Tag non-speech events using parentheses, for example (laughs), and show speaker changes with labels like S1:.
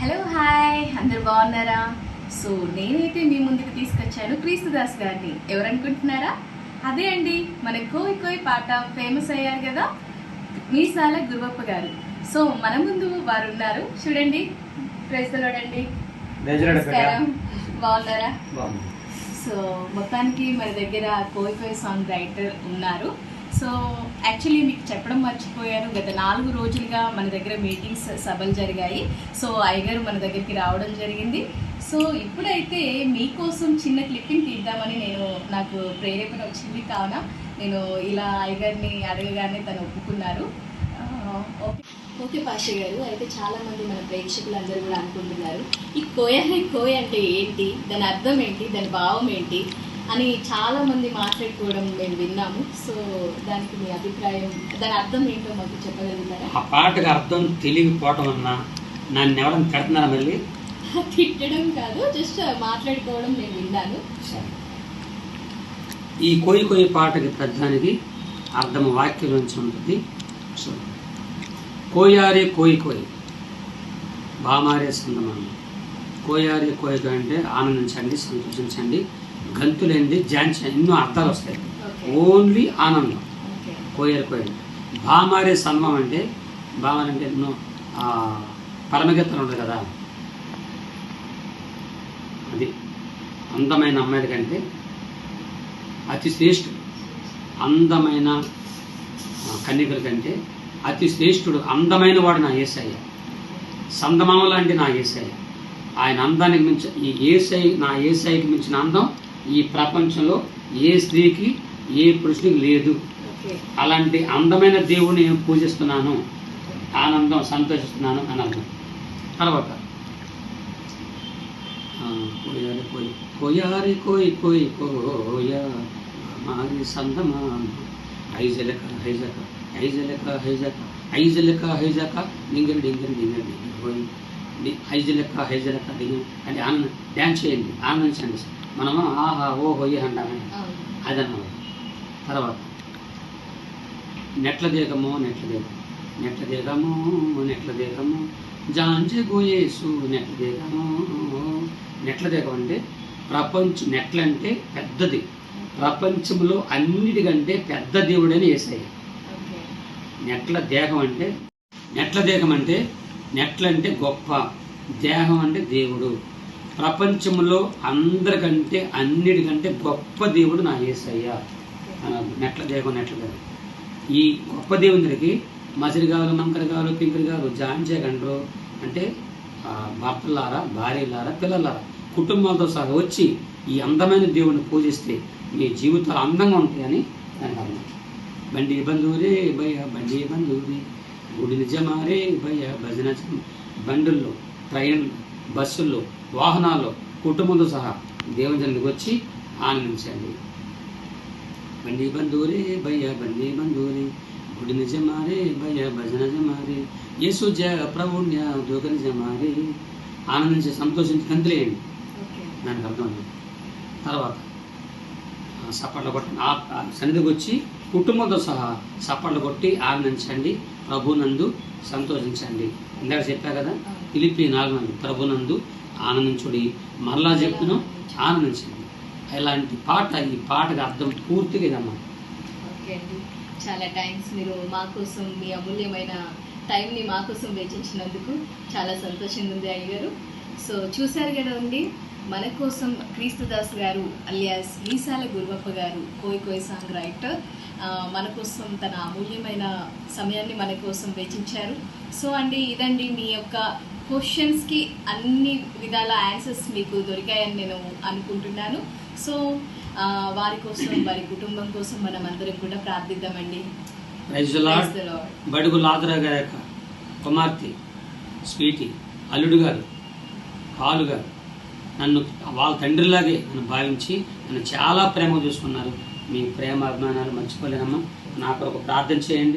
S1: Hello hi అందరు బాగున్నారా? So నేనైతే మీ ముందుకు తీసుకొచ్చాను క్రీస్తుదాస్ గారిని. ఎవరనుకుంటున్నారా? అదే అండి మన కోయి కోయి పాట ఫేమస్ అయ్యారు కదా మీసాల గురువప్ప గారు. సో మన ముందు వారు ఉన్నారు చూడండి నమస్కారం. బాగున్నారా? సో మొత్తానికి మన దగ్గర కోయి కోయి సాంగ్ రైటర్ ఉన్నారు. సో యాక్చువల్లీ మీకు చెప్పడం మర్చిపోయాను. గత నాలుగు రోజులుగా మన దగ్గర మీటింగ్స్ సభలు జరిగాయి. సో అయ్యగారు మన దగ్గరికి రావడం జరిగింది. సో ఇప్పుడైతే మీకోసం చిన్న క్లిప్పింగ్ తీద్దామని నేను నాకు ప్రేరేపణ వచ్చింది కావున నేను ఇలా అయ్యగారిని అడగగానే తను ఒప్పుకున్నారు. ఓకే. ఓకే పాష గారు. అయితే చాలా మంది మన ప్రేక్షకులందరూ కూడా అనుకుంటున్నారు. ఈ కోయని కోయ అంటే ఏంటి? దాని అర్థం ఏంటి? దాని భావం ఏంటి? అని చాలా మంది మాట్లాడుకోవడం మేము విన్నాము. సో దానికి మీ అభిప్రాయం దాని అర్థం ఏంటో మాకు చెప్పగలుగుతారా?
S2: ఆ పాటకు అర్థం తెలియకపోవటం అన్నా నన్ను ఎవరైనా తిడుతున్నారా మళ్ళీ? (laughs)
S1: తిట్టడం కాదు జస్ట్ మాట్లాడుకోవడం నేను విన్నాను.
S2: సరే. ఈ కోయి కోయి పాటకి ప్రధానికి అర్థం వాక్యం నుంచి ఉంటుంది. సో కోయారే కోయి కోయి బామారే సందమాన కోయారే కోయి కోయి అంటే ఆనందించండి సంతోషించండి గంతులేంది జాంచ ఎన్నో అర్థాలు వస్తాయి. ఓన్లీ ఆనందం.
S1: ఓకే.
S2: కోయలు కోయలు భామారే సన్మం అంటే భామారే అంటే ఎన్నో పరమగీతలు ఉంటుంది కదా. అది అందమైన అమ్మాయిల కంటే అతి శ్రేష్ఠుడు. అందమైన కన్యకల కంటే అతి శ్రేష్ఠుడు అందమైన వాడు నా ఏసయ్య. సందమామ లాంటి నా ఏసయ్య. ఆయన అందానికి మించి ఈ ఏసై నా ఏసైకి మించిన అందం ఈ ప్రపంచంలో ఏ స్త్రీకి ఏ పురుషుడికి లేదు. అలాంటి అందమైన దేవుని నేను పూజిస్తున్నాను. ఆనందం సంతోషిస్తున్నాను అని అర్థం. తర్వాత కోయారి కోయి కోయారి కోయి కోయి కోయ మారి సందమా. ఐజలక హైజక ఐజలక హైజక ఐజలక హైజక డింగర్ డింగర్ డింగర్ డింగర్ పోయి. హైజలక హైజలక డింగర్ అంటే ఆనందం డ్యాన్స్ చేయండి ఆనందించండి మనము ఆహా ఓ హోయ్ అంటామని అదన్నమాట. తర్వాత నెట్ల దేగము నెట్ల దేగము నెట్ల దేగము నెట్ల దేగము జాంజె గోయేసు నెట్ల దేగము. నెట్ల దేగం అంటే ప్రపంచ నెట్ల అంటే పెద్దది. ప్రపంచంలో అన్నిటికంటే పెద్ద దేవుడని
S1: ఓకే.
S2: నెట్ల దేహం అంటే నెట్ల దేహం అంటే నెట్లంటే గొప్ప దేహం అంటే దేవుడు. ప్రపంచంలో అందరికంటే అన్నిటికంటే గొప్ప దేవుడు నా ఏసయ్య. నెట్ల దేహం నెట్ల దేవం ఈ గొప్ప దేవునికి మసిరి కావాలి మంకర కావాలి పింకరి కావాలి జాయిన్ అంటే భర్తలారా భార్యలారా పిల్లలారా. కుటుంబాలతో సహా వచ్చి ఈ అందమైన దేవుని పూజిస్తే మీ జీవితాలు అందంగా ఉంటాయని దానికి అర్థం. బండి బంధువులే భయ బండి బంధువులే. గుడి నిజమారే భయ భజన. బండుల్లో ట్రైన్లు బస్సుల్లో వాహనాల్లో కుటుంబంతో సహా దేవుని జన్మకి వచ్చి ఆనందించండి బండి బంధువులే భయ బండి బంధువులే గుడి నిజమారే భయ భజన జమారే యేసు జ ప్రభుణ్య దోగ నిజమారే ఆనందించి సంతోషించి కంతులేయండి
S1: ఓకే
S2: దానికి అర్థం. తర్వాత ఆ, సప్పట్లు కొట్టి ఆ ఆ సన్నిధికి వచ్చి కుటుంబంతో సహా చప్పట్లు కొట్టి ఆనందించండి. ప్రభునందు సంతోషించండి. ఇందాక చెప్పా కదా పిలిపి నాలుగు ప్రభునందు ఆనందించుడి. మరలా చెప్పును ఆనందించండి. ఇలాంటి పాట ఈ పాటకి అర్థం పూర్తిగా ఇదమ్మా.
S1: ఓకే అండి. చాలా థ్యాంక్స్ మీరు మా కోసం మీ అమూల్యమైన టైంని మా కోసం వెచ్చించినందుకు. చాలా సంతోషంగా ఉంది అయ్యగారు. సో చూశారు కదండి మన కోసం క్రీస్తుదాస్ గారు అలియాస్ మీసాల గురువప్ప గారు కోయి కోయి సాంగ్ రైటర్ మన కోసం తన అమూల్యమైన సమయాన్ని మన కోసం వెచ్చించారు. సో అండి ఇదండి మీ యొక్క క్వశ్చన్స్కి అన్ని విధాల ఆన్సర్స్ మీకు దొరికాయని నేను అనుకుంటున్నాను. సో వారి కోసం వారి కుటుంబం కోసం మనం అందరం కూడా ప్రార్థిద్దామండి.
S2: బడుగు లాదురా గారి యొక్క కుమార్తె స్వీటీ అల్లుడు గారు కాలు గారు. నన్ను వాళ్ళ తండ్రిలాగే నన్ను భావించి నన్ను చాలా ప్రేమ చూసుకున్నారు. మీ ప్రేమ అభిమానాలు మర్చిపోలేనమ్మా. నా కొరకు ప్రార్థన చేయండి.